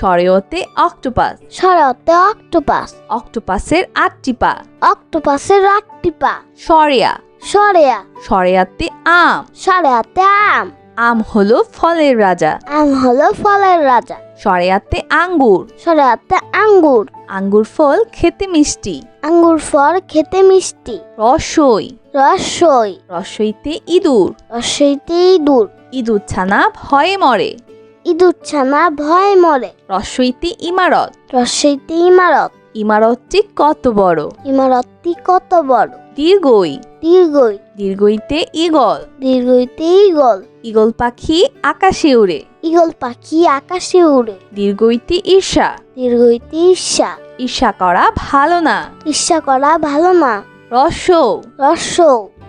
স্বরীয়তে octopus. সরতে octopus. অক্টোপাসের আটটি পা। অক্টোপাসের আটটি পা। সরেয়া। সরেয়া। সরেয়াতে আম। সরেয়াতে আম। আম হলো ফলের রাজা। আম হলো ফলের রাজা। সরেয়াতে আঙ্গুর। সরেয়াতে আঙ্গুর। আঙ্গুর ফল খেতে মিষ্টি। আঙ্গুর ফল খেতে মিষ্টি। রসই। রসই। রসইতে ইঁদুর। রসইতে ইঁদুর। ইঁদুর ছানা ভয়ে মরে। ইঁদুর ছানা ভয় মরে। রসইতে ইমারত। রসইতে ইমারত। ইমারতটি কত বড়? ইমারতটি কত বড়? দীর্ঘই। দীর্ঘই। দীর্ঘইতে ইগল দীর্ঘইতে ইগল ইগল পাখি আকাশে উড়ে। ইগল পাখি আকাশে উড়ে। দীর্ঘইতে ঈর্ষা। দীর্ঘইতে ঈর্ষা। ঈর্ষা করা ভালো না। ঈর্ষা করা ভালো না। রসৌ রস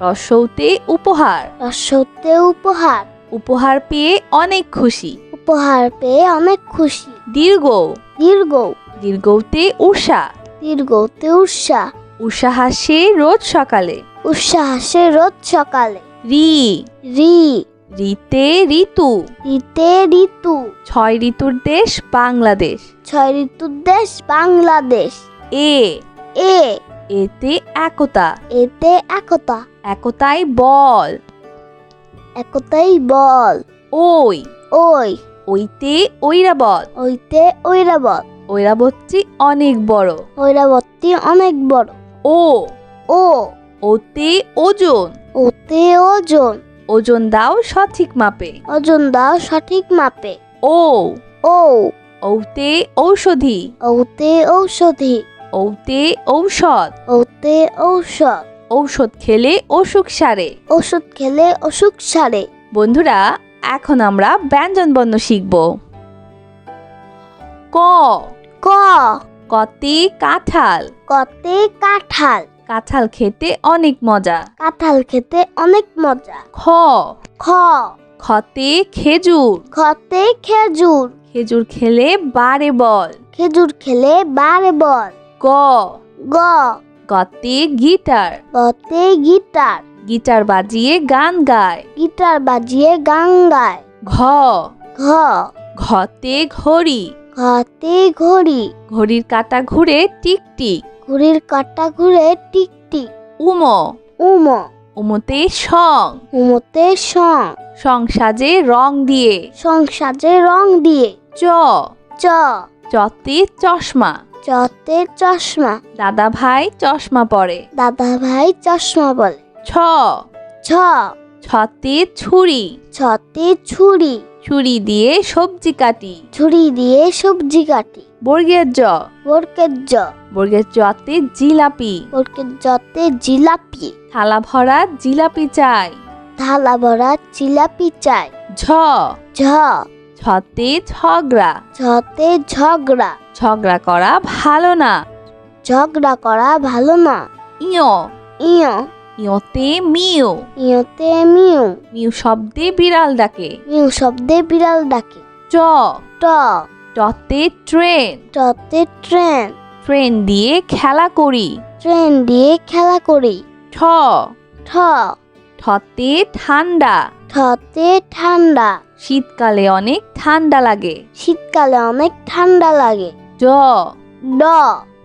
রসৌতে উপহার। রসতে উপহার। উপহার পেয়ে অনেক খুশি। উপহার পেয়ে অনেক খুশি। দীর্ঘ। দীর্ঘ। দীর্ঘতে উষা। দীর্ঘতে উৎসাহ উষা হাসে রোজ সকালে। উষা হাসে রোজ সকালে। রি। রি। রিতে ঋতু। ঋতে ঋতু। ছয় ঋতুর দেশ বাংলাদেশ। ছয় ঋতুর দেশ বাংলাদেশ। এ। এ। এতে একতা। এতে একতা। একতাই বল। একতাই বল। ওই। ওই। ওইতে ঐরাবত। ওইতে ঐরাবত। ঐরাবতটি অনেক বড়। ঐরাবতী অনেক বড়। ও। ও। ওতে ওজন। ওতে ওজন। ওজন দাও সঠিক মাপে। ওজন দাও সঠিক মাপে। ও। ও। ঔতে ঔষধি। ওতে ঔষধি। ঔতে ঔষধ। ওতে ঔষধ। ঔষধ খেলে অসুখ সারে। ওষুধ খেলে অসুখ সারে। বন্ধুরা এখন আমরা ব্যঞ্জন বর্ণ শিখব। ক। ক। কতে কাঁঠাল। কতে কাঁঠাল। কাঁঠাল খেতে অনেক মজা। কাঁঠাল খেতে অনেক মজা। খ। খ। খতে খেজুর। খতে খেজুর। খেজুর খেলে বারে বল। খেজুর খেলে বারে বল। গ। গ। গতে গিটার। গতে গিটার। গিটার বাজিয়ে গান গায়। গিটার বাজিয়ে গান গায়। ঘ। ঘ। ঘতে ঘড়ি। ঘতে ঘড়ি। ঘড়ির কাঁটা ঘুরে টিক টিক। ঘড়ির কাটা ঘুরে টিক টিক। উম। উম। উমতে সং। উমতে সং। সং সাজে রং দিয়ে। সংসাজে রং দিয়ে। চ। চ। চতে চশমা। চতে চশমা। দাদা ভাই চশমা পরে। দাদা ভাই চশমা বলে। ছ। ছ। ছতে ছুরি। ছতে ছুরি। ছুরি দিয়ে সবজি কাটি। ছুরি দিয়ে সবজি কাটি। বর্গের জ। বরকের জ। বর্গের জতে জিলাপি। বরকের জতে জিলাপি। থালা ভরা জিলাপি চাই। থালা ভরা জিলাপি চাই। ঝ। ঝ। ছতে ঝগড়া। ঝতে ঝগড়া। ঝগড়া করা ভালো না। ঝগড়া করা ভালো না। ইয়। ইয়। ইয়তে মিউ। ইয়তে মিউ। মিউ শব্দে বিড়াল ডাকে। মিউ শব্দে বিড়াল ডাকে। চ ট। টতে ট্রেন। টতে ট্রেন। ট্রেন দিয়ে খেলা করি। ট্রেন দিয়ে খেলা করি। ঠ। ঠ। ঠতে ঠান্ডা। ঠতে ঠান্ডা। শীতকালে অনেক ঠান্ডা লাগে। শীতকালে অনেক ঠান্ডা লাগে। ড ড।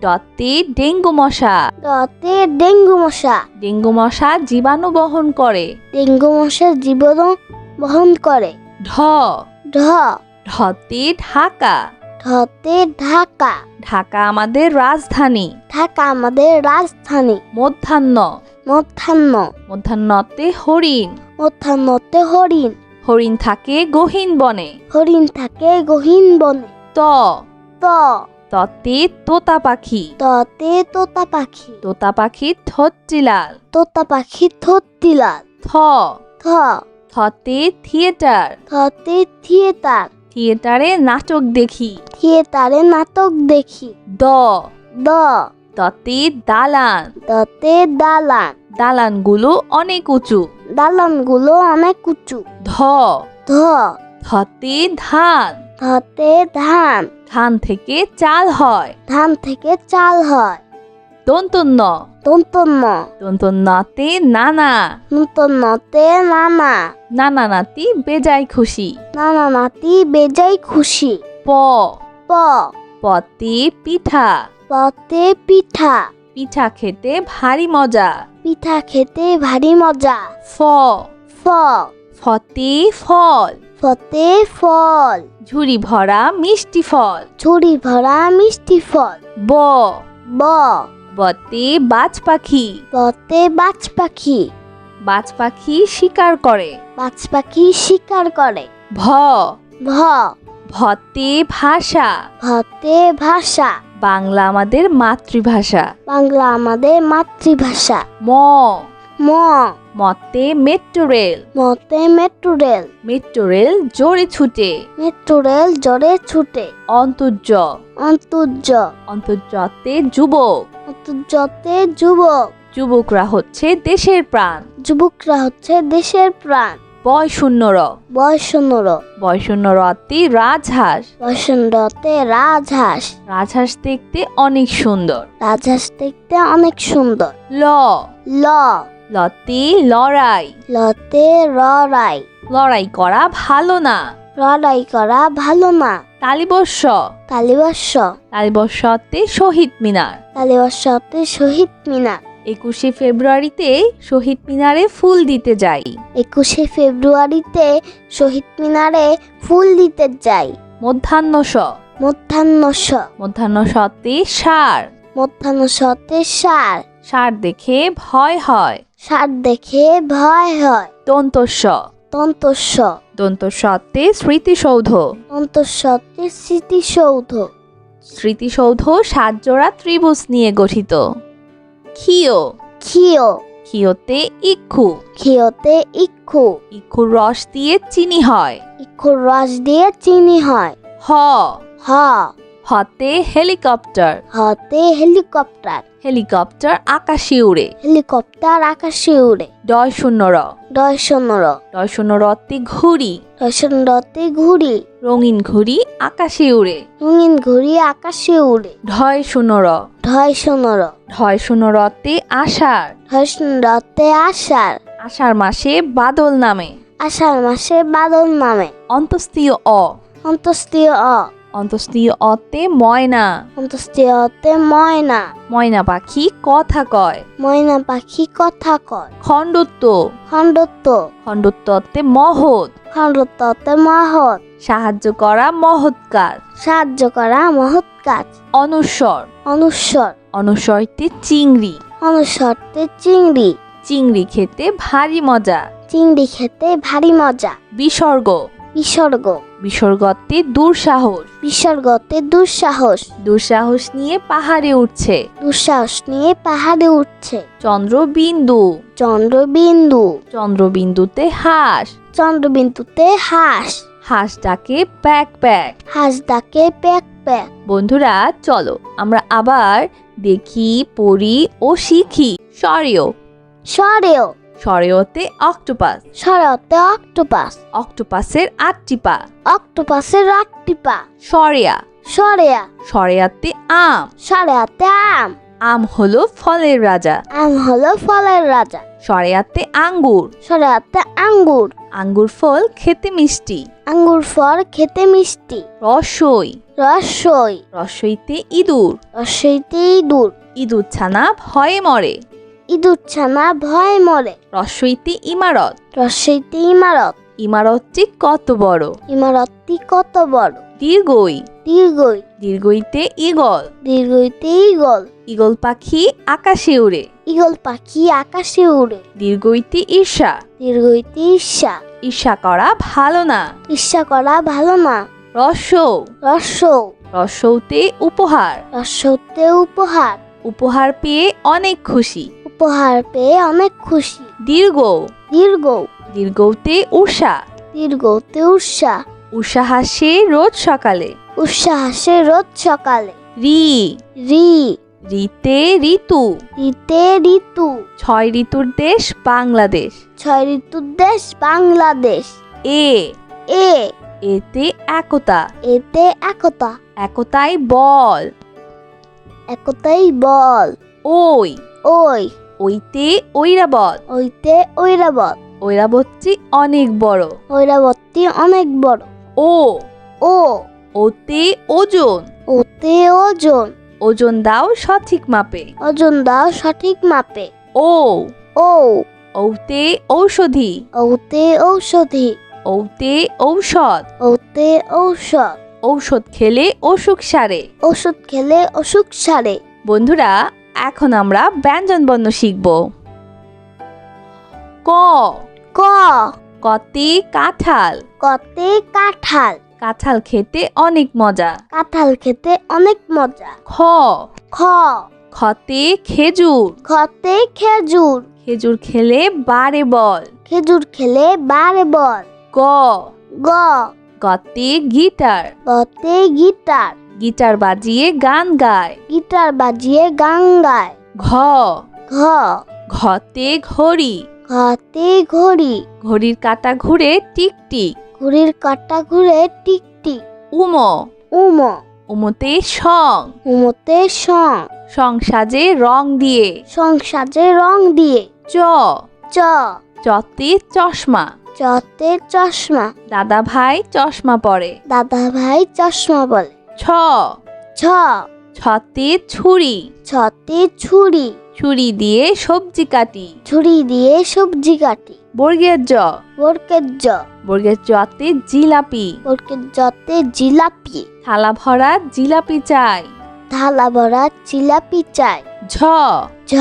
ডতে ডেঙ্গু মশা। ডতে ডেঙ্গু মশা। ডেঙ্গু মশা জীবাণু বহন করে। ডেঙ্গু মশার জীবন বহন করে। ঢ। ঢ। ঢতে ঢাকা। ঢতে ঢাকা। ঢাকা আমাদের রাজধানী। ঢাকা আমাদের রাজধানী। মধ্যাহ্ন। মধ্যাহ্ন। মধ্যাহ্নতে হরিণ। মধ্যাহ্নতে হরিণ। হরিণ থাকে গহীন বনে। হরিণ থাকে গহীন বনে। ত। ত। ততে তোতা পাখি। ততে তোতা পাখি। তোতা পাখি থচ্চি লাল তোতা পাখি থত্তিলাল থ। থ। থতে থিয়েটার। থতে থিয়েটার। থিয়েটারে নাটক দেখি। থিয়েটারে নাটক দেখি। দ। দ। দতে দালান। দতে দালান। দালানগুলো অনেক উঁচু। দালানগুলো অনেক উঁচু। ধ। ধ। ধতে ধান। ধতে ধান। ধান থেকে চাল হয়। ধান থেকে চাল হয়। দন্তন্য তন্তন্য দন্তন্যতে নানা। নূতনতে নানা। নানা নাতি বেজায় খুশি। নানা নাতি বেজাই খুশি। প। প। পতে পিঠা। পতে পিঠা। পিঠা খেতে ভারী মজা। পিঠা খেতে ভারী মজা। ফ। ফ। ফতে ফল। ফতে ফল। ঝুড়ি ভরা মিষ্টি ফল। ঝুড়ি ভরা মিষ্টি ফল। ব। ব। বতে বাজ পাখি। বতে বাজ পাখি। বাজ পাখি শিকার করে। বাজ পাখি শিকার করে। ভ। ভ। ভতে ভাষা। ভতে ভাষা। বাংলা আমাদের মাতৃভাষা। বাংলা আমাদের মাতৃভাষা। ম। ম। মতে মেট্রো রেল। মতে মেট্রো রেল। মেট্রো রেল জোরে ছুটে। মেট্রো রেল জোরে ছুটে। অন্তর্য। অন্তর্য। অন্তর্যতে যুবক। অন্তর্যতে যুবক। যুবকরা হচ্ছে দেশের প্রাণ। যুবকরা হচ্ছে দেশের প্রাণ। বয় শূন্য র। বয়সনর বয় শূন্য রতে রাজহাঁস। বসন্ততে রাজহাঁস। রাজহাঁস দেখতে অনেক সুন্দর। রাজহাঁস দেখতে অনেক সুন্দর। ল। ল। লতে লড়াই। লতে রড়াই লড়াই করা ভালো না। লড়াই করা ভালো না। তালিবর্ষ। কালীবর্ষ তালিবর্ষতে শহীদ মিনার। কালীবর্ষতে শহীদ মিনার। একুশে ফেব্রুয়ারিতে শহীদ মিনারে ফুল দিতে যাই। একুশে ফেব্রুয়ারিতে শহীদ মিনারে ফুল দিতে যাই। মধ্যাহ্ন স মধ্যাহ্ন স মধ্যাহ্ন সতে সার। মধ্যাহ্ন সতে সার। সার দেখে ভয় হয়। সার দেখে ভয় হয়। দন্তস্ব তন্তস্ব। দন্তস্বতে স্মৃতিসৌধ। তন্তস্বতে স্মৃতিসৌধ। স্মৃতিসৌধ সাত জোড়া ত্রিভুজ নিয়ে গঠিত। ক্ষীয়। ক্ষীয়। ক্ষীয়তে ইক্ষু। ক্ষীয়তে ইক্ষু। ইক্ষুর রস দিয়ে চিনি হয়। ইক্ষুর রস দিয়ে চিনি হয়। হ। হ। হতে হেলিকপ্টার। হতে হেলিকপ্টার। হেলিকপ্টার আকাশে উড়ে। হেলিকপ্টার আকাশে উড়ে। ডয় শূন্য র ডয় শূন্য ডয় শূন্য রতে ঘুড়ি রসনরতে ঘুড়ি। রঙিন ঘুড়ি আকাশে উড়ে। রঙিন ঘুড়ি আকাশে উড়ে। ঢয় শূন্য র ঢয় শূন্য র ঢয় শূন্য রতে আষাঢ়। ঢয় শূন্যতে আষাঢ়। আষাঢ় মাসে বাদল নামে। আষাঢ় মাসে বাদল নামে। অন্তস্তীয় অ। অন্তস্তীয় অ। অন্তস্তীয় অতে ময়না। অন্তস্তি অতে ময়না। ময়না পাখি কথা কয়। ময়না পাখি কথা কয়। খণ্ডত্ব। খণ্ডত্ব। খণ্ডত্বতে মহৎ। খণ্ডত্বতে মহৎ। সাহায্য করা মহৎ কাজ সাহায্য করা মহৎ কাজ অনুস্বর অনুস্বর অনুস্বরতে চিংড়ি। অনুস্বরতে চিংড়ি। চিংড়ি খেতে ভারী মজা। চিংড়ি খেতে ভারী মজা। বিসর্গ। বিসর্গ। বিসর্গতে দুঃসাহস। বিসর্গতে দুঃসাহস। দুঃসাহস নিয়ে পাহাড়ে উঠছে। দুঃসাহস নিয়ে পাহাড়ে উঠছে। চন্দ্রবিন্দু। চন্দ্রবিন্দু। চন্দ্রবিন্দুতে হাঁস। চন্দ্রবিন্দুতে হাঁস। হাঁস ডাকে প্যাক প্যাক। হাঁস ডাকে প্যাক প্যাক। বন্ধুরা চলো আমরা আবার দেখি পড়ি ও শিখি। সরেও সরেও সরেওতে অক্টোপাস। সরতে অক্টোপাস। অক্টোপাসের আটটি পা। অক্টোপাসের আটটি পা। সরেয়া। সরেয়া। সরেয়াতে আম। সরেয়াতে আম। আম হলো ফলের রাজা। আম হলো ফলের রাজা। সরেয়াতে আঙ্গুর। সরেয়াতে আঙ্গুর। আঙ্গুর ফল খেতে মিষ্টি। আঙ্গুর ফল খেতে মিষ্টি। রসই। রসই। রসইতে ইঁদুর। রসইতে ইঁদুর। ইঁদুর ছানা ভয়ে মরে। ইঁদুর ছানা ভয় মরে। রসইতে ইমারত। রসইতে ইমারত। ইমারতটি কত বড়? ইমারতটি কত বড়? দীর্ঘই। দীর্ঘই। দীর্ঘইতে ইগল দীর্ঘইতে ইগল ইগল পাখি আকাশে উড়ে। ইগল পাখি আকাশে উড়ে। দীর্ঘইতে ঈর্ষা। দীর্ঘইতে ঈর্ষা। ঈর্ষা করা ভালো না। ঈর্ষা করা ভালো না। রসৌ রসৌ রসৌতে উপহার। রসৌতে উপহার। উপহার পেয়ে অনেক খুশি। উপহার পেয়ে অনেক খুশি। দীর্ঘ। দীর্ঘ। দীর্ঘতে উষা। দীর্ঘতে উৎসাহ উষা হাসে রোজ সকালে। উষা হাসে রোজ সকালে। রি। রি। ঋতে ঋতু। ঋতে ঋতু। ছয় ঋতুর দেশ বাংলাদেশ। ছয় ঋতুর দেশ বাংলাদেশ। এ। এ। এতে একতা। এতে একতা। একতাই বল। একতাই বল। ওই। ওই। ওইতে ঐরাবত ওইতে ঐরাবত ঐরাবতটি অনেক বড়। ঐরাবতী অনেক বড়। ও। ও। ওতে ওজন। ওতে ওজন। ওজন দাও সঠিক মাপে। ওজন দাও সঠিক মাপে। ও। ও। ঔতে ঔষধি। ওতে ঔষধি। ঔতে ঔষধ। ওতে ঔষধ। ঔষধ খেলে অসুখ সারে। ওষুধ খেলে অসুখ সারে। বন্ধুরা এখন আমরা ব্যঞ্জন বর্ণ শিখব। ক। ক। কতে কাঁঠাল। কতে কাঁঠাল। কাঁঠাল খেতে অনেক মজা। কাঁঠাল খেতে অনেক মজা। খ। খ। খতে খেজুর। খতে খেজুর। খেজুর খেলে বারে বল। খেজুর খেলে বারে বল। গ। গ। গতে গিটার। গতে গিটার। গিটার বাজিয়ে গান গায়। গিটার বাজিয়ে গান গায়। ঘ। ঘ। ঘতে ঘড়ি। ঘতে ঘড়ি। ঘড়ির কাঁটা ঘুরে টিক টিক। ঘড়ির কাটা ঘুরে টিক টিক। উম। উম। উমতে সং। উমতে সং। সং সাজে রং দিয়ে। সংসাজে রং দিয়ে। চ। চ। চতে চশমা। চতে চশমা। দাদা ভাই চশমা পরে। দাদা ভাই চশমা বলে। ছ। ছ। ছতে ছুরি। ছতে ছুরি। ছুরি দিয়ে সবজি কাটি। ছুরি দিয়ে সবজি কাটি। বর্গের জ। বরকের জ। বর্গের জতে জিলাপি। বরকের জতে জিলাপি। থালা ভরা জিলাপি চাই। থালা ভরা জিলাপি চাই। ঝ। ঝ।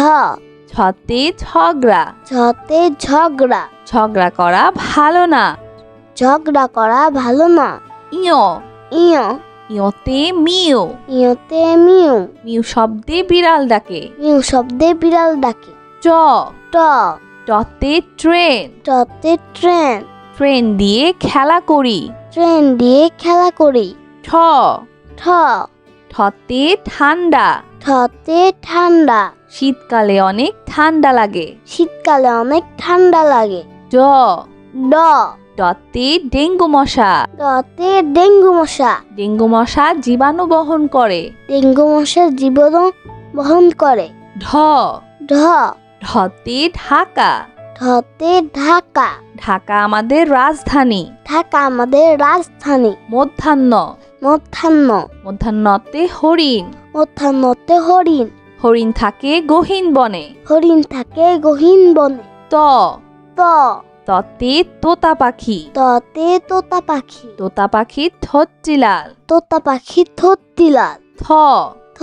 ছতে ঝগড়া। ঝতে ঝগড়া। ঝগড়া করা ভালো না। ঝগড়া করা ভালো না। ইয়। ইয়। ইয়তে মিউ। ইয়তে মিউ। মিউ শব্দে বিড়াল ডাকে। মিউ শব্দে বিড়াল ডাকে। চ। ট। টতে ট্রেন। টতে ট্রেন। ট্রেন দিয়ে খেলা করি। ট্রেন দিয়ে খেলা করি। ঠ। ঠ। ঠতে ঠান্ডা। ঠতে ঠান্ডা। শীতকালে অনেক ঠান্ডা লাগে। শীতকালে অনেক ঠান্ডা লাগে। ড ড। ডতে ডেঙ্গু মশা। ডতে ডেঙ্গু মশা। ডেঙ্গু মশা জীবাণু বহন করে। ডেঙ্গু মশা জীবন বহন করে। ঢ। ঢ। ঢতে ঢাকা। ঢতে ঢাকা। ঢাকা আমাদের রাজধানী। ঢাকা আমাদের রাজধানী। মধ্যাহ্ন। মধ্যাহ্ন। মধ্যাহ্নতে হরিণ। মধ্যাহ্নতে হরিণ। হরিণ থাকে গহীন বনে। হরিণ থাকে গহীন বনে। ত। ত। ততে তোতা পাখি ততে তোতা পাখি তোতা পাখি থচ্চিলাল তোতা পাখি থত্তিলাল থ। থ।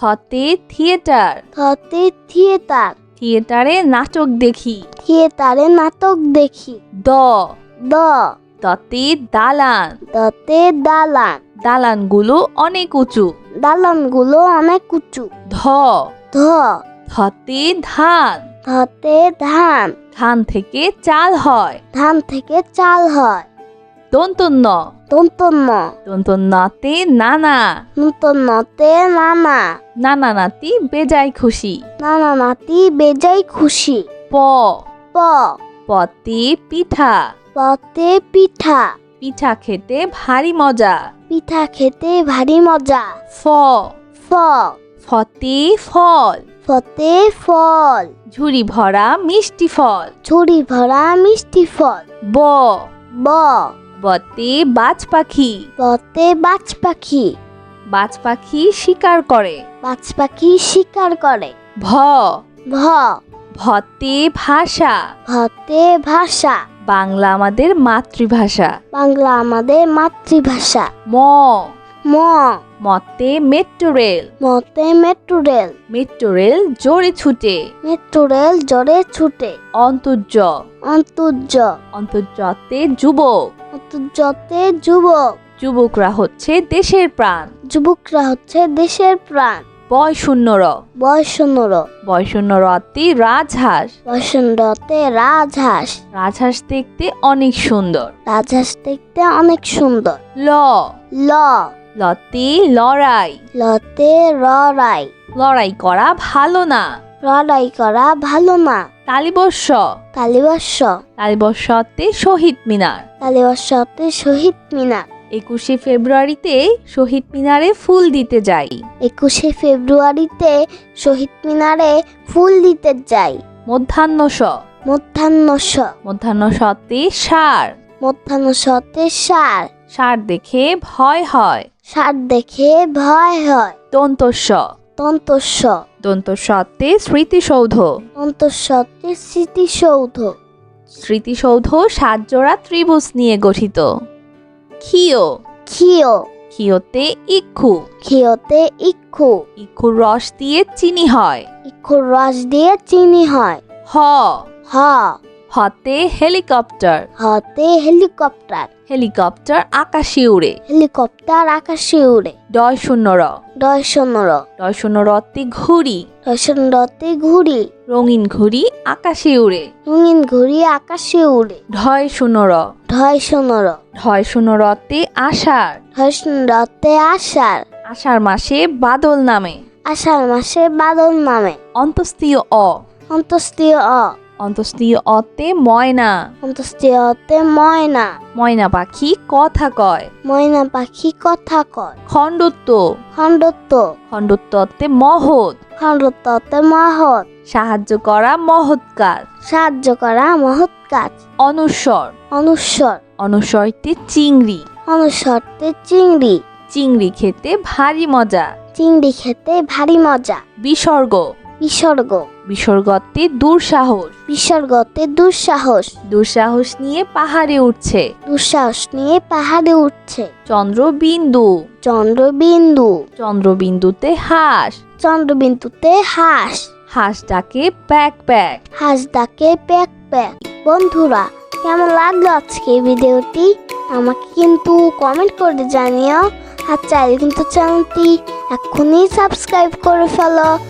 থতে থিয়েটার। থতে থিয়েটার। থিয়েটারে নাটক দেখি। থিয়েটারে নাটক দেখি। দ। দ। দতে দালান। দতে দালান। দালানগুলো অনেক উঁচু। দালানগুলো অনেক উঁচু। ধ। ধ। ধতে ধান। ধতে ধান। ধান থেকে চাল হয়। ধান থেকে চাল হয়। দন্তন্য দন্তন্য দন্তন্যতে নানা। নূতনতে নানা। নানা নাতি বেজায় খুশি। নানা নাতি বেজাই খুশি। প। প। পতে পিঠা। পতে পিঠা। পিঠা খেতে ভারী মজা। পিঠা খেতে ভারী মজা। ফ। ফ। ফতে ফল। ফতে ফল। ঝুড়ি ভরা মিষ্টি ফল। ঝুড়ি ভরা মিষ্টি ফল। ব। ব। বতে বাজ পাখি। বতে বাজ পাখি। বাজ পাখি শিকার করে। বাজ পাখি শিকার করে। ভ। ভ। ভতে ভাষা। ভতে ভাষা। বাংলা আমাদের মাতৃভাষা। বাংলা আমাদের মাতৃভাষা। ম। ম। মতে মেট্রো রেল। মতে মেট্রো রেল। মেট্রো রেল জোরে ছুটে। মেট্রো রেল জোরে ছুটে। অন্তর্য। অন্তর্য। অন্তর্যতে যুবক। অন্তর্যতে যুবক। যুবকরা হচ্ছে দেশের প্রাণ। যুবকরা হচ্ছে দেশের প্রাণ। বয়শূন্যর। বয়সনর বয়শূন্যরতে রাজহাঁস। বসন্ততে রাজহাঁস। রাজহাঁস দেখতে অনেক সুন্দর। রাজহাঁস দেখতে অনেক সুন্দর। ল। ল। লতে লড়াই। লতে লড়াই। লড়াই করা ভালো না। লড়াই করা ভালো না। তালিবর্ষ। তালিবর্ষ। তালিবর্ষতে শহীদ মিনার। তালিবর্ষতে শহীদ মিনার। একুশে ফেব্রুয়ারিতে শহীদ মিনারে ফুল দিতে যাই। একুশে ফেব্রুয়ারিতে শহীদ মিনারে ফুল দিতে যাই। মধ্যাহ্ন স মধ্যাহ্ন স মধ্যাহ্ন সতে সার। মধ্যাহ্ন সতে সার। সার দেখে ভয় হয়। সার দেখে ভয় হয়। দন্তস্ব তন্তস্ব। দন্তস্বতে স্মৃতিসৌধ। তন্তস্বতে স্মৃতিসৌধ। স্মৃতিসৌধ সাতজোড়া ত্রিভুজ নিয়ে গঠিত। ক্ষিয়। ক্ষিয়। ক্ষিয়তে ইক্ষু। ক্ষিয়তে ইক্ষু। ইক্ষুর রস দিয়ে চিনি হয়। ইক্ষুর রস দিয়ে চিনি হয়। হ। হ। হতে হেলিকপ্টার। হতে হেলিকপ্টার। হেলিকপ্টার আকাশে উড়ে। হেলিকপ্টার আকাশে উড়ে। ডয় শূন্য র। দশ শূন্য ডয় শূন্য রতে ঘুড়ি। দশরতে ঘুড়ি। রঙিন ঘুড়ি আকাশে উড়ে। রঙিন ঘুড়ি আকাশে উড়ে। ঢয় শূন্য র। ঢয় শূন্য ঢয় শূন্য রতে আষাঢ়। ঢয় শূন্যতে আষাঢ়। আষাঢ় মাসে বাদল নামে। আষাঢ় মাসে বাদল নামে। অন্তস্তীয় অ। অন্তস্তীয় অ। অন্তস্তীয় অতে ময়না। অন্তস্তীয়তে ময়না। ময়না পাখি কথা কয়। ময়না পাখি কথা কয়। খণ্ডত্ব। খণ্ডত্ব। খণ্ডত্বতে মহৎ। খণ্ডত্বতে মহৎ। সাহায্য করা মহৎ কাজ সাহায্য করা মহৎ কাজ অনুস্বর অনুস্বর অনুস্বরতে চিংড়ি। অনুস্বরতে চিংড়ি। চিংড়ি খেতে ভারী মজা। চিংড়ি খেতে ভারী মজা। বিসর্গ। বিসর্গ। বিসর্গতে দুঃসাহস। বিসর্গতে দুঃসাহস। দুঃসাহস নিয়ে পাহাড়ে উঠছে। দুঃসাহস নিয়ে পাহাড়ে উঠছে। চন্দ্রবিন্দু। চন্দ্রবিন্দু। চন্দ্রবিন্দুতে হাঁস। চন্দ্রবিন্দুতে হাঁস। হাঁস ডাকে প্যাক প্যাক। হাঁস ডাকে প্যাক প্যাক। বন্ধুরা কেমন লাগল আজকে ভিডিওটি? আমাকে কিন্তু কমেন্ট করে জানিও। আর চাইলে কিন্তু চ্যানেলটি এখনই সাবস্ক্রাইব করে ফেলো।